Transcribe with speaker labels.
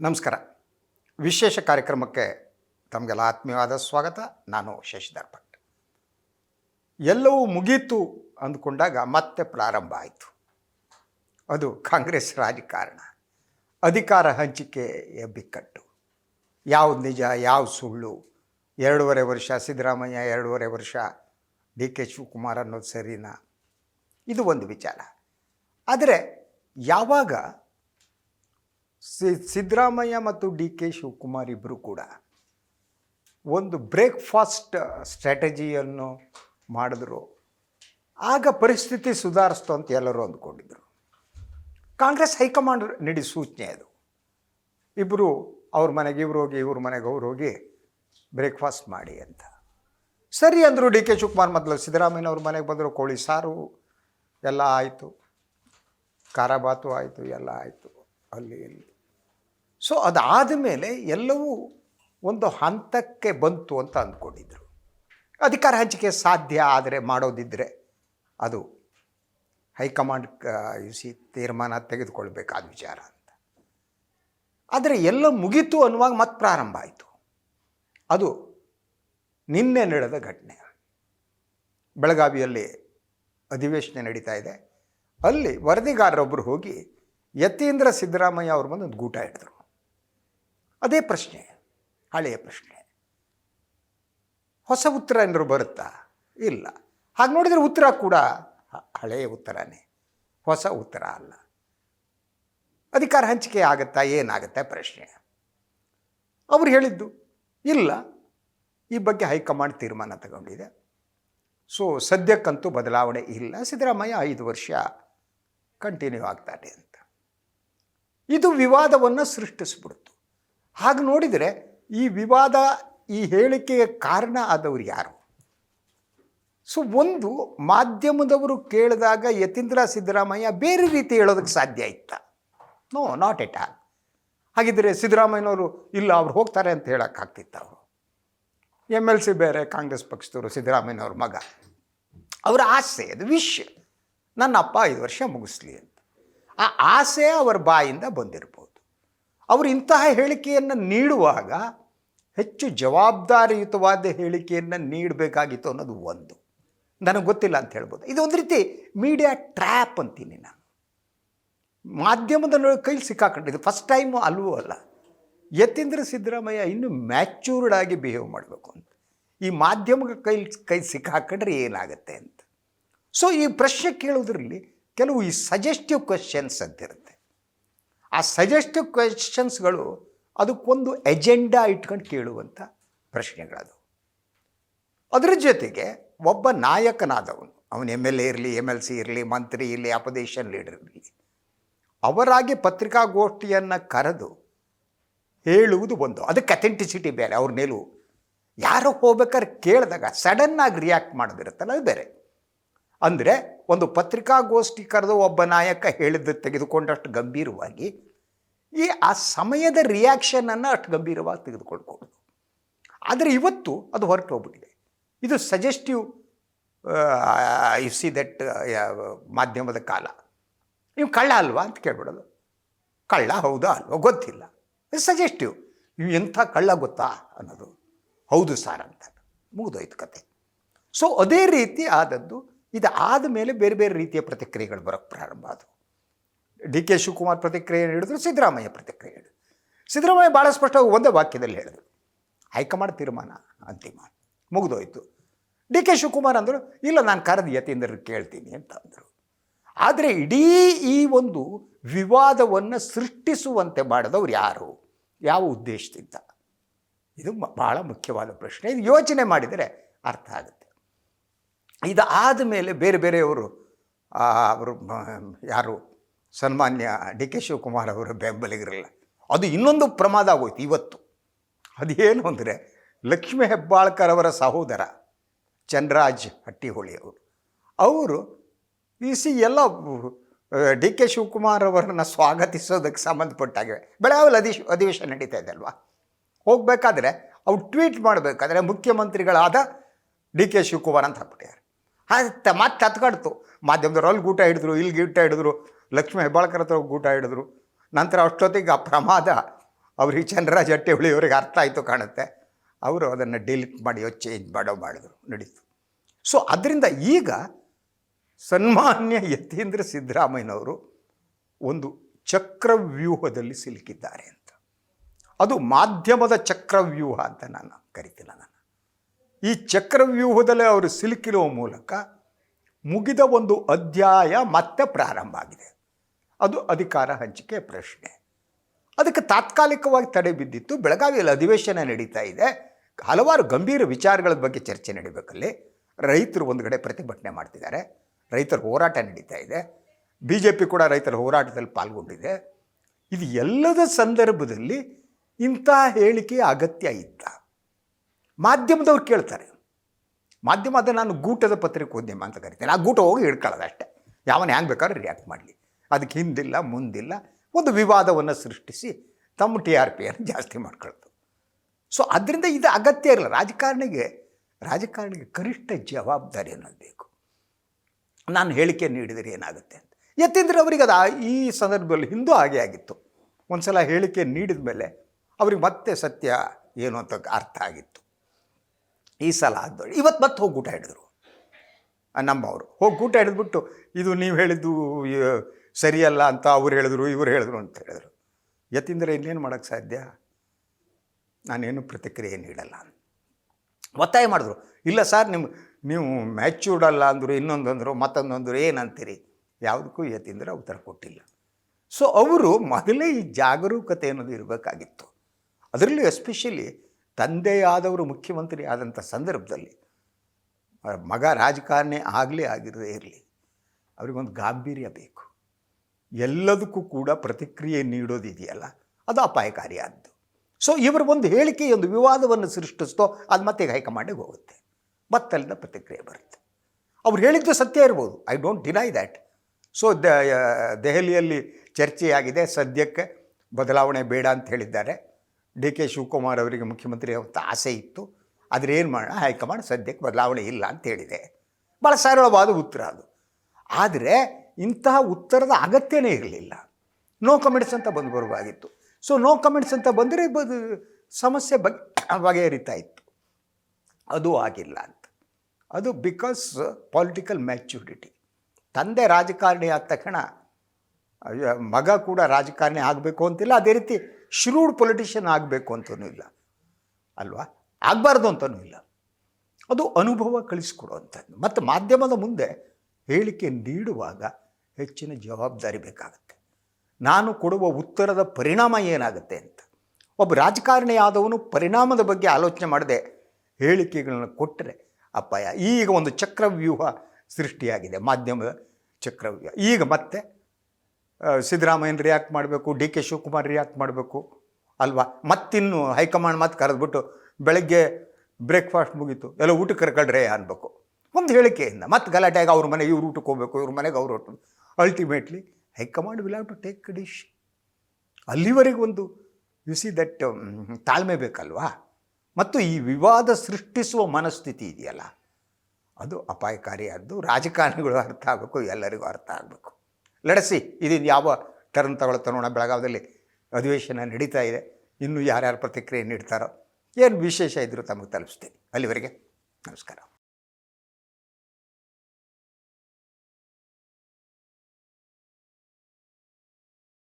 Speaker 1: ನಮಸ್ಕಾರ. ವಿಶೇಷ ಕಾರ್ಯಕ್ರಮಕ್ಕೆ ತಮಗೆಲ್ಲ ಆತ್ಮೀಯವಾದ ಸ್ವಾಗತ. ನಾನು ಶಶಿಧರ್ ಭಟ್. ಎಲ್ಲವೂ ಮುಗೀತು ಅಂದ್ಕೊಂಡಾಗ ಮತ್ತೆ ಪ್ರಾರಂಭ ಆಯಿತು. ಅದು ಕಾಂಗ್ರೆಸ್ ರಾಜಕಾರಣ. ಅಧಿಕಾರ ಹಂಚಿಕೆಯ ಬಿಕ್ಕಟ್ಟು. ಯಾವ ನಿಜ, ಯಾವ ಸುಳ್ಳು? ಎರಡೂವರೆ ವರ್ಷ ಸಿದ್ದರಾಮಯ್ಯ, ಎರಡೂವರೆ ವರ್ಷ ಡಿ ಕೆ ಶಿವಕುಮಾರ್ ಅನ್ನೋದು ಸರಿನಾ? ಇದು ಒಂದು ವಿಚಾರ. ಆದರೆ ಯಾವಾಗ ಸಿದ್ದರಾಮಯ್ಯ ಮತ್ತು ಡಿ ಕೆ ಶಿವಕುಮಾರ್ ಇಬ್ಬರು ಕೂಡ ಒಂದು ಬ್ರೇಕ್ಫಾಸ್ಟ್ ಸ್ಟ್ರಾಟಜಿಯನ್ನು ಮಾಡಿದ್ರು. ಆಗ ಪರಿಸ್ಥಿತಿ ಸುಧಾರಿಸ್ತು ಅಂತ ಎಲ್ಲರೂ ಅಂದ್ಕೊಂಡಿದ್ರು. ಕಾಂಗ್ರೆಸ್ ಹೈಕಮಾಂಡ್ ನೀಡಿ ಸೂಚನೆ ಅದು. ಇಬ್ಬರು ಅವ್ರ ಮನೆಗೆ, ಇವ್ರು ಹೋಗಿ, ಇವ್ರ ಮನೆಗೆ ಅವ್ರು ಹೋಗಿ ಬ್ರೇಕ್ಫಾಸ್ಟ್ ಮಾಡಿ ಅಂತ. ಸರಿ ಅಂದರು ಡಿ ಕೆ ಶಿವಕುಮಾರ್ ಮೊದಲು ಸಿದ್ದರಾಮಯ್ಯನವ್ರ ಮನೆಗೆ ಬಂದರು, ಕೋಳಿ ಸಾರು ಎಲ್ಲ ಆಯಿತು. ಖಾರಾಬಾತು ಆಯಿತು, ಎಲ್ಲ ಆಯಿತು. ಅಲ್ಲಿ ಇಲ್ಲಿ. ಸೊ ಅದಾದ ಮೇಲೆ ಎಲ್ಲವೂ ಒಂದು ಹಂತಕ್ಕೆ ಬಂತು ಅಂತ ಅಂದ್ಕೊಂಡಿದ್ರು. ಅಧಿಕಾರ ಹಂಚಿಕೆ ಸಾಧ್ಯ ಆದರೆ ಮಾಡೋದಿದ್ದರೆ ಅದು ಹೈಕಮಾಂಡ್ ಸಿ ತೀರ್ಮಾನ ತೆಗೆದುಕೊಳ್ಬೇಕಾದ ವಿಚಾರ ಅಂತ. ಆದರೆ ಎಲ್ಲ ಮುಗೀತು ಅನ್ನುವಾಗ ಮತ್ತೆ ಪ್ರಾರಂಭ ಆಯಿತು. ಅದು ನಿನ್ನೆ ನಡೆದ ಘಟನೆ. ಬೆಳಗಾವಿಯಲ್ಲಿ ಅಧಿವೇಶನ ನಡೀತಾ ಇದೆ. ಅಲ್ಲಿ ವರದಿಗಾರರೊಬ್ಬರು ಹೋಗಿ ಯತೀಂದ್ರ ಸಿದ್ದರಾಮಯ್ಯ ಅವ್ರ ಮುಂದೆ ಒಂದು ಗೂಟ ಹಿಡಿದ್ರು. ಅದೇ ಪ್ರಶ್ನೆ, ಹಳೆಯ ಪ್ರಶ್ನೆ. ಹೊಸ ಉತ್ತರ ಏನಾದ್ರು ಬರುತ್ತಾ? ಇಲ್ಲ. ಹಾಗೆ ನೋಡಿದರೆ ಉತ್ತರ ಕೂಡ ಹಳೆಯ ಉತ್ತರನೇ. ಹೊಸ ಉತ್ತರ ಅಲ್ಲ. ಅಧಿಕಾರ ಹಂಚಿಕೆ ಆಗುತ್ತಾ, ಏನಾಗುತ್ತೆ ಪ್ರಶ್ನೆ. ಅವರು ಹೇಳಿದ್ದು, ಇಲ್ಲ. ಈ ಬಗ್ಗೆ ಹೈಕಮಾಂಡ್ ತೀರ್ಮಾನ ತಗೊಂಡಿದೆ. ಸೊ, ಸದ್ಯಕ್ಕಂತೂ ಬದಲಾವಣೆ ಇಲ್ಲ. ಸಿದ್ದರಾಮಯ್ಯ ಐದು ವರ್ಷ ಕಂಟಿನ್ಯೂ ಆಗ್ತಾನೆ ಅಂತ. ಇದು ವಿವಾದವನ್ನು ಸೃಷ್ಟಿಸ್ಬಿಡ್ತು. ಹಾಗೆ ನೋಡಿದರೆ ಈ ವಿವಾದ, ಈ ಹೇಳಿಕೆಗೆ ಕಾರಣ ಆದವರು ಯಾರು? ಸೊ, ಒಂದು ಮಾಧ್ಯಮದವರು ಕೇಳಿದಾಗ ಯತೀಂದ್ರ ಸಿದ್ದರಾಮಯ್ಯ ಬೇರೆ ರೀತಿ ಹೇಳೋದಕ್ಕೆ ಸಾಧ್ಯ ಇತ್ತ? ನೋ ನಾಟ್ ಎಟ್ ಆಲ್ ಹಾಗಿದ್ದರೆ ಸಿದ್ದರಾಮಯ್ಯನವರು, ಇಲ್ಲ, ಅವ್ರು ಹೋಗ್ತಾರೆ ಅಂತ ಹೇಳೋಕ್ಕಾಗ್ತಿತ್ತು ಅವರು? ಎಂ ಎಲ್ ಸಿ ಬೇರೆ, ಕಾಂಗ್ರೆಸ್ ಪಕ್ಷದವರು, ಸಿದ್ದರಾಮಯ್ಯನವ್ರ ಮಗ. ಅವರ ಆಸೆ, ಅದು ವಿಶ್. ನನ್ನ ಅಪ್ಪ ಐದು ವರ್ಷ ಮುಗಿಸ್ಲಿ ಅಂತ. ಆ ಆಸೆ ಅವರ ಬಾಯಿಂದ ಬಂದಿರ್ಬೋದು. ಅವರು ಇಂತಹ ಹೇಳಿಕೆಯನ್ನು ನೀಡುವಾಗ ಹೆಚ್ಚು ಜವಾಬ್ದಾರಿಯುತವಾದ ಹೇಳಿಕೆಯನ್ನು ನೀಡಬೇಕಾಗಿತ್ತು ಅನ್ನೋದು ಒಂದು. ನನಗೆ ಗೊತ್ತಿಲ್ಲ ಅಂತ ಹೇಳ್ಬೋದು. ಇದು ಒಂದು ರೀತಿ ಮೀಡಿಯಾ ಟ್ರ್ಯಾಪ್ ಅಂತೀನಿ ನಾನು. ಮಾಧ್ಯಮದ ಕೈಲಿ ಸಿಕ್ಕಾಕೊಂಡಿದ್ದು ಫಸ್ಟ್ ಟೈಮು ಅಲ್ಲವೂ ಅಲ್ಲ ಯತೀಂದ್ರ ಸಿದ್ದರಾಮಯ್ಯ ಇನ್ನೂ ಮ್ಯಾಚ್ಯೂರ್ಡ್ ಆಗಿ ಬಿಹೇವ್ ಮಾಡಬೇಕು ಅಂತ. ಈ ಮಾಧ್ಯಮದ ಕೈ ಕೈ ಸಿಕ್ಕಾಕೊಂಡ್ರೆ ಏನಾಗುತ್ತೆ ಅಂತ. ಸೊ ಈ ಪ್ರಶ್ನೆ ಕೇಳೋದ್ರಲ್ಲಿ ಕೆಲವು ಈ ಸಜೆಸ್ಟಿವ್ ಕ್ವೆಶನ್ಸ್ ಅಂತಿರುತ್ತೆ ಆ ಸಜೆಸ್ಟಿವ್ ಕ್ವೆಶನ್ಸ್ಗಳು ಅದಕ್ಕೊಂದು ಎಜೆಂಡಾ ಇಟ್ಕೊಂಡು ಕೇಳುವಂಥ ಪ್ರಶ್ನೆಗಳದು. ಅದರ ಜೊತೆಗೆ ಒಬ್ಬ ನಾಯಕನಾದವನು, ಅವನು ಎಂ ಎಲ್ ಎ ಇರಲಿ ಎಂ ಎಲ್ ಸಿ ಇರಲಿ, ಮಂತ್ರಿ ಇರಲಿ ಅಪೋಸಿಷನ್ ಲೀಡರ್ ಇರಲಿ, ಅವರಾಗಿ ಪತ್ರಿಕಾಗೋಷ್ಠಿಯನ್ನು ಕರೆದು ಹೇಳುವುದು ಒಂದು. ಅದಕ್ಕೆ ಅಥೆಂಟಿಸಿಟಿ ಬೇರೆ, ಅವ್ರ ನಿಲುವು ಯಾರೋ ಹೋಗ್ಬೇಕಾದ್ರೆ ಕೇಳಿದಾಗ ಸಡನ್ನಾಗಿ ರಿಯಾಕ್ಟ್ ಮಾಡೋದಿರುತ್ತಲ್ಲ, ಅದು ಬೇರೆ. ಅಂದರೆ ಒಂದು ಪತ್ರಿಕಾಗೋಷ್ಠಿ ಕರೆದು ಒಬ್ಬ ನಾಯಕ ಹೇಳಿದ್ದು ತೆಗೆದುಕೊಂಡಷ್ಟು ಗಂಭೀರವಾಗಿ, ಈ ಆ ಸಮಯದ ರಿಯಾಕ್ಷನನ್ನು ಅಷ್ಟು ಗಂಭೀರವಾಗಿ ತೆಗೆದುಕೊಳ್ಕೊಡೋದು ಆದರೆ ಇವತ್ತು ಅದು ಹೊರಟು ಹೋಗ್ಬಿಟ್ಟಿದೆ ಇದು ಸಜೆಸ್ಟಿವ್ ಯು ಸಿ ದಟ್ ಮಾಧ್ಯಮದ ಕಾಲ. ನೀವು ಕಳ್ಳ ಅಲ್ವಾ ಅಂತ ಕೇಳ್ಬಿಡೋದು. ಕಳ್ಳ ಹೌದಾ ಅಲ್ವಾ ಗೊತ್ತಿಲ್ಲ. ಸಜೆಸ್ಟಿವ್ ನೀವು ಎಂಥ ಕಳ್ಳ ಗೊತ್ತಾ ಅನ್ನೋದು. ಹೌದು ಸಾರ್ ಅಂತ. ಮುಗಿದೋಯ್ತು ಕತೆ. ಸೊ ಅದೇ ರೀತಿ ಆದದ್ದು ಇದು ಆದ ಮೇಲೆ ಬೇರೆ ಬೇರೆ ರೀತಿಯ ಪ್ರತಿಕ್ರಿಯೆಗಳು ಬರೋಕ್ಕೆ ಪ್ರಾರಂಭ ಆದವು. ಡಿ ಕೆ ಶಿವಕುಮಾರ್ ಪ್ರತಿಕ್ರಿಯೆ ಹೇಳಿದ್ರು, ಸಿದ್ದರಾಮಯ್ಯ ಪ್ರತಿಕ್ರಿಯೆ ಹೇಳಿದ್ರು. ಸಿದ್ದರಾಮಯ್ಯ ಭಾಳ ಸ್ಪಷ್ಟವಾಗಿ ಒಂದೇ ವಾಕ್ಯದಲ್ಲಿ ಹೇಳಿದ್ರು. ಹೈಕಮಾಂಡ್ ತೀರ್ಮಾನ ಅಂತಿಮ. ಮುಗಿದೋಯ್ತು. ಡಿ ಕೆ ಶಿವಕುಮಾರ್ ಅಂದರು, ಇಲ್ಲ, ನಾನು ಕರೆದು ಯತೀಂದ್ರರು ಕೇಳ್ತೀನಿ ಅಂತ ಅಂದರು. ಆದರೆ ಇಡೀ ಈ ಒಂದು ವಿವಾದವನ್ನು ಸೃಷ್ಟಿಸುವಂತೆ ಮಾಡಿದವ್ರು ಯಾರು? ಯಾವ ಉದ್ದೇಶದಿಂದ? ಇದು ಭಾಳ ಮುಖ್ಯವಾದ ಪ್ರಶ್ನೆ. ಇದು ಯೋಚನೆ ಮಾಡಿದರೆ ಅರ್ಥ ಆಗುತ್ತೆ. ಇದಾದ ಮೇಲೆ ಬೇರೆ ಬೇರೆಯವರು ಅವರು ಯಾರು, ಸನ್ಮಾನ್ಯ ಡಿ ಕೆ ಶಿವಕುಮಾರ್ ಅವರ ಬೆಂಬಲಿಗರಲ್ಲ. ಅದು ಇನ್ನೊಂದು ಪ್ರಮಾದ ಆಗೋಯ್ತು ಇವತ್ತು. ಅದೇನು ಅಂದರೆ ಲಕ್ಷ್ಮೀ ಹೆಬ್ಬಾಳ್ಕರ್ ಅವರ ಸಹೋದರ ಚಂದ್ರಾಜ್ ಹಟ್ಟಿಹೊಳಿ ಅವರು. ಅವರು ಈ ಸಿ ಎಲ್ಲ, ಡಿ ಕೆ ಶಿವಕುಮಾರ್ ಅವರನ್ನು ಸ್ವಾಗತಿಸೋದಕ್ಕೆ ಸಂಬಂಧಪಟ್ಟಾಗಿವೆ ಬೆಳಗಾವಿಯಲ್ಲಿ ಅಧಿಶ್, ಅಧಿವೇಶನ ನಡೀತಾ ಇದೆ ಅಲ್ವಾ? ಹೋಗಬೇಕಾದ್ರೆ, ಅವ್ರು ಟ್ವೀಟ್ ಮಾಡಬೇಕಾದ್ರೆ ಮುಖ್ಯಮಂತ್ರಿಗಳಾದ ಡಿ ಕೆ ಶಿವಕುಮಾರ್ ಅಂತ ಹಾಕ್ಬಿಟ್ಟಿದ್ದಾರೆ ಅದು ಮತ್ತೆ ಹತ್ಕಡ್ತು ಮಾಧ್ಯಮದವ್ರು ಅಲ್ಲಿ ಗೂಟ ಹಿಡಿದ್ರು, ಇಲ್ಲಿ ಗೀಟ ಹಿಡಿದ್ರು. ಲಕ್ಷ್ಮೀ ಹೆಬ್ಬಾಳ್ಕರ್ ಹತ್ರ ಗೂಟ ಹಿಡಿದ್ರು. ನಂತರ ಅಷ್ಟೊತ್ತಿಗೆ ಆ ಪ್ರಮಾದ ಅವ್ರಿಗೆ ಚಂದ್ರರಾಜ ಹಟ್ಟಿಹೊಳಿ ಅವ್ರಿಗೆ ಅರ್ಥ ಆಯಿತು ಕಾಣುತ್ತೆ. ಅವರು ಅದನ್ನು ಡಿಲೀಟ್ ಮಾಡಿಯೋ ಚೇಂಜ್ ಮಾಡೋ ಮಾಡಿದ್ರು, ನಡೀತು. ಸೊ ಅದರಿಂದ ಈಗ ಸನ್ಮಾನ್ಯ ಯತೀಂದ್ರ ಸಿದ್ದರಾಮಯ್ಯನವರು ಒಂದು ಚಕ್ರವ್ಯೂಹದಲ್ಲಿ ಸಿಲುಕಿದ್ದಾರೆ ಅಂತ. ಅದು ಮಾಧ್ಯಮದ ಚಕ್ರವ್ಯೂಹ ಅಂತ ನಾನು ಕರಿತೀನಿ ನಾನು. ಈ ಚಕ್ರವ್ಯೂಹದಲ್ಲಿ ಅವರು ಸಿಲುಕಿರುವ ಮೂಲಕ ಮುಗಿದ ಒಂದು ಅಧ್ಯಾಯ ಮತ್ತೆ ಪ್ರಾರಂಭ ಆಗಿದೆ. ಅದು ಅಧಿಕಾರ ಹಂಚಿಕೆ ಪ್ರಶ್ನೆ. ಅದಕ್ಕೆ ತಾತ್ಕಾಲಿಕವಾಗಿ ತಡೆ ಬಿದ್ದಿತ್ತು. ಬೆಳಗಾವಿಯಲ್ಲಿ ಅಧಿವೇಶನ ನಡೀತಾ ಇದೆ. ಹಲವಾರು ಗಂಭೀರ ವಿಚಾರಗಳ ಬಗ್ಗೆ ಚರ್ಚೆ ನಡೀಬೇಕಲ್ಲಿ. ರೈತರು ಒಂದು ಕಡೆ ಪ್ರತಿಭಟನೆ ಮಾಡ್ತಿದ್ದಾರೆ. ರೈತರ ಹೋರಾಟ ನಡೀತಾ ಇದೆ. ಬಿ ಜೆ ಪಿ ಕೂಡ ರೈತರ ಹೋರಾಟದಲ್ಲಿ ಪಾಲ್ಗೊಂಡಿದೆ. ಇದು ಎಲ್ಲದ ಸಂದರ್ಭದಲ್ಲಿ ಇಂಥ ಹೇಳಿಕೆ ಅಗತ್ಯ ಇತ್ತ? ಮಾಧ್ಯಮದವ್ರು ಕೇಳ್ತಾರೆ. ಮಾಧ್ಯಮ ಅದು ನಾನು ಗೂಟದ ಪತ್ರಿಕೋದ್ಯಮ ಅಂತ ಕರಿತೇನೆ. ಆ ಗೂಟ ಹೋಗಿ ಹಿಡ್ಕೊಳ್ಳೋದು ಅಷ್ಟೇ. ಯಾವನ ಹ್ಯಾಂಗೆ ಬೇಕಾದ್ರೆ ರಿಯಾಕ್ಟ್ ಮಾಡಲಿ. ಅದಕ್ಕೆ ಹಿಂದಿಲ್ಲ, ಮುಂದಿಲ್ಲ, ಒಂದು ವಿವಾದವನ್ನು ಸೃಷ್ಟಿಸಿ ತಮ್ಮ ಟಿ ಆರ್ ಪಿಯನ್ನು ಜಾಸ್ತಿ ಮಾಡ್ಕೊಳ್ತು. ಸೊ ಅದರಿಂದ ಇದು ಅಗತ್ಯ ಇರಲ್ಲ. ರಾಜಕಾರಣಿಗೆ ರಾಜಕಾರಣಿಗೆ ಕನಿಷ್ಠ ಜವಾಬ್ದಾರಿ ಅನ್ನೋದು ಬೇಕು. ನಾನು ಹೇಳಿಕೆ ನೀಡಿದರೆ ಏನಾಗುತ್ತೆ ಅಂತ. ಯತೀಂದ್ರ ಅವರಿಗೆ ಅದು ಈ ಸಂದರ್ಭದಲ್ಲಿ ಹಿಂದೂ ಹಾಗೆ ಆಗಿತ್ತು. ಒಂದು ಸಲ ಹೇಳಿಕೆ ನೀಡಿದ ಮೇಲೆ ಅವ್ರಿಗೆ ಮತ್ತೆ ಸತ್ಯ ಏನು ಅಂತ ಅರ್ಥ ಆಗಿತ್ತು. ಈ ಸಲ ಆದ್ದೋಳು ಇವತ್ತು ಮತ್ತೆ ಹೋಗಿ ಊಟ ಹಿಡಿದ್ರು. ನಮ್ಮವರು. ಹೋಗಿ ಊಟ ಹಿಡಿದ್ಬಿಟ್ಟು, ಇದು ನೀವು ಹೇಳಿದ್ದು ಸರಿಯಲ್ಲ ಅಂತ ಅವ್ರು ಹೇಳಿದ್ರು, ಇವ್ರು ಹೇಳಿದ್ರು ಅಂತ ಹೇಳಿದ್ರು. ಯತೀಂದ್ರೆ, ಇನ್ನೇನು ಮಾಡೋಕ್ಕೆ ಸಾಧ್ಯ? ನಾನೇನು ಪ್ರತಿಕ್ರಿಯೆ ನೀಡಲ್ಲ. ಒತ್ತಾಯ ಮಾಡಿದ್ರು. ಇಲ್ಲ ಸರ್ ನಿಮ್ಮ ನೀವು ಮ್ಯಾಚ್ಯೂರ್ಡ್ ಅಲ್ಲ ಅಂದರು, ಇನ್ನೊಂದು ಅಂದರು, ಮತ್ತೊಂದು ಅಂದರು, ಏನಂತೀರಿ? ಯಾವುದಕ್ಕೂ ಯತೀಂದ್ರ ಉತ್ತರ ಕೊಟ್ಟಿಲ್ಲ. ಸೊ ಅವರು ಮೊದಲೇ ಈ ಜಾಗರೂಕತೆ ಅನ್ನೋದು ಇರಬೇಕಾಗಿತ್ತು. ಅದರಲ್ಲೂ ಎಸ್ಪೆಷಲಿ ತಂದೆಯಾದವರು ಮುಖ್ಯಮಂತ್ರಿ ಆದಂಥ ಸಂದರ್ಭದಲ್ಲಿ ಮಗ ರಾಜಕಾರಣಿ ಆಗಲಿ ಆಗಿರದೇ ಇರಲಿ, ಅವರಿಗೊಂದು ಗಾಂಭೀರ್ಯ ಬೇಕು. ಎಲ್ಲದಕ್ಕೂ ಕೂಡ ಪ್ರತಿಕ್ರಿಯೆ ನೀಡೋದಿದೆಯಲ್ಲ ಅದು ಅಪಾಯಕಾರಿಯಾದ್ದು ಸೊ ಇವರ ಒಂದು ಹೇಳಿಕೆ, ಒಂದು ವಿವಾದವನ್ನು ಸೃಷ್ಟಿಸ್ತೋ, ಅದು ಮತ್ತೆ ಹೈಕಮಾಂಡಿಗೆ ಹೋಗುತ್ತೆ. ಮತ್ತಲ್ಲಿಂದ ಪ್ರತಿಕ್ರಿಯೆ ಬರುತ್ತೆ. ಅವ್ರು ಹೇಳಿದ್ದು ಸತ್ಯ ಇರ್ಬೋದು. I don't deny that so ದೆಹಲಿಯಲ್ಲಿ ಚರ್ಚೆಯಾಗಿದೆ, ಸದ್ಯಕ್ಕೆ ಬದಲಾವಣೆ ಬೇಡ ಅಂತ ಹೇಳಿದ್ದಾರೆ. ಡಿ ಕೆ ಶಿವಕುಮಾರ್ ಅವರಿಗೆ ಮುಖ್ಯಮಂತ್ರಿ ಅಂತ ಆಸೆ ಇತ್ತು. ಆದರೆ ಏನು ಮಾಡೋಣ ಹೈಕಮಾಂಡ್ ಸದ್ಯಕ್ಕೆ ಬದಲಾವಣೆ ಇಲ್ಲ ಅಂತ ಹೇಳಿದೆ. ಭಾಳ ಸರಳವಾದ ಉತ್ತರ ಅದು. ಆದರೆ ಇಂತಹ ಉತ್ತರದ ಅಗತ್ಯನೇ ಇರಲಿಲ್ಲ. ನೋ ಕಮೆಂಟ್ಸ್ ಅಂತ ಬಂದು ಬರುವಾಗಿತ್ತು ಸೊ ನೋ ಕಮೆಂಟ್ಸ್ ಅಂತ ಬಂದರೆ ಬದು, ಸಮಸ್ಯೆ ಬಗೆ ಬಗೆಹರಿತಾ ಇತ್ತು. ಅದು ಆಗಿಲ್ಲ ಅಂತ. ಅದು ಬಿಕಾಸ್ ಪೊಲಿಟಿಕಲ್ ಮ್ಯಾಚ್ಯೂರಿಟಿ ತಂದೆ ರಾಜಕಾರಣಿ ಆದ ತಕ್ಷಣ ಮಗ ಕೂಡ ರಾಜಕಾರಣಿ ಆಗಬೇಕು ಅಂತಿಲ್ಲ. ಅದೇ ರೀತಿ ಶ್ರೂಡ್ ಪೊಲಿಟಿಷಿಯನ್ ಆಗಬೇಕು ಅಂತನೂ ಇಲ್ಲ. ಅಲ್ವಾ? ಆಗಬಾರ್ದು ಅಂತನೂ ಇಲ್ಲ. ಅದು ಅನುಭವ ಕಳಿಸ್ಕೊಡುವಂಥದ್ದು. ಮತ್ತು ಮಾಧ್ಯಮದ ಮುಂದೆ ಹೇಳಿಕೆ ನೀಡುವಾಗ ಹೆಚ್ಚಿನ ಜವಾಬ್ದಾರಿ ಬೇಕಾಗುತ್ತೆ. ನಾನು ಕೊಡುವ ಉತ್ತರದ ಪರಿಣಾಮ ಏನಾಗುತ್ತೆ ಅಂತ. ಒಬ್ಬ ರಾಜಕಾರಣಿ ಆದವನು ಪರಿಣಾಮದ ಬಗ್ಗೆ ಆಲೋಚನೆ ಮಾಡದೆ ಹೇಳಿಕೆಗಳನ್ನು ಕೊಟ್ಟರೆ ಅಪಾಯ. ಈಗ ಒಂದು ಚಕ್ರವ್ಯೂಹ ಸೃಷ್ಟಿಯಾಗಿದೆ, ಮಾಧ್ಯಮದ ಚಕ್ರವ್ಯೂಹ. ಈಗ ಮತ್ತೆ ಸಿದ್ದರಾಮಯ್ಯನ ರಿಯಾಕ್ಟ್ ಮಾಡಬೇಕು, ಡಿ ಕೆ ಶಿವಕುಮಾರ್ ರಿಯಾಕ್ಟ್ ಮಾಡಬೇಕು, ಅಲ್ವಾ? ಮತ್ತಿನ್ನು ಹೈಕಮಾಂಡ್ ಮತ್ತೆ ಕರೆದ್ಬಿಟ್ಟು ಬೆಳಗ್ಗೆ ಬ್ರೇಕ್ಫಾಸ್ಟ್ ಮುಗೀತು. ಎಲ್ಲ ಊಟಕ್ಕೆ ಕರ್ಕೊಳ್ರೆ ಅನ್ಬೇಕು. ಒಂದು ಹೇಳಿಕೆಯಿಂದ ಮತ್ತೆ ಗಲಾಟೆಗೆ ಅವ್ರ ಮನೆಗೆ ಇವ್ರು ಊಟಕ್ಕೆ ಹೋಗ್ಬೇಕು, ಇವ್ರ ಮನೆಗೆ ಅವ್ರು ಊಟ ultimately high command will have to take dish ಅಲ್ಲಿವರೆಗೆ ಒಂದು ಯು ಸಿ ದಟ್ ತಾಳ್ಮೆ ಬೇಕಲ್ವಾ? ಮತ್ತು ಈ ವಿವಾದ ಸೃಷ್ಟಿಸುವ ಮನಸ್ಥಿತಿ ಇದೆಯಲ್ಲ, ಅದು ಅಪಾಯಕಾರಿಯಾದ್ದು, ರಾಜಕಾರಣಿಗಳು ಅರ್ಥ ಆಗಬೇಕು, ಎಲ್ಲರಿಗೂ ಅರ್ಥ ಆಗಬೇಕು. ಲಡಸಿ ಇದನ್ನು ಯಾವ ಟರ್ನ್ ತಗೊಳ್ತಾ ನೋಡೋಣ. ಬೆಳಗಾವದಲ್ಲಿ ಅಧಿವೇಶನ ನಡೀತಾ ಇದೆ. ಇನ್ನೂ ಯಾರ್ಯಾರು ಪ್ರತಿಕ್ರಿಯೆ ನೀಡ್ತಾರೋ, ಏನು ವಿಶೇಷ ಇದ್ದರೂ ತಮಗೆ ತಲುಪಿಸ್ತೀನಿ. ಅಲ್ಲಿವರೆಗೆ ನಮಸ್ಕಾರ.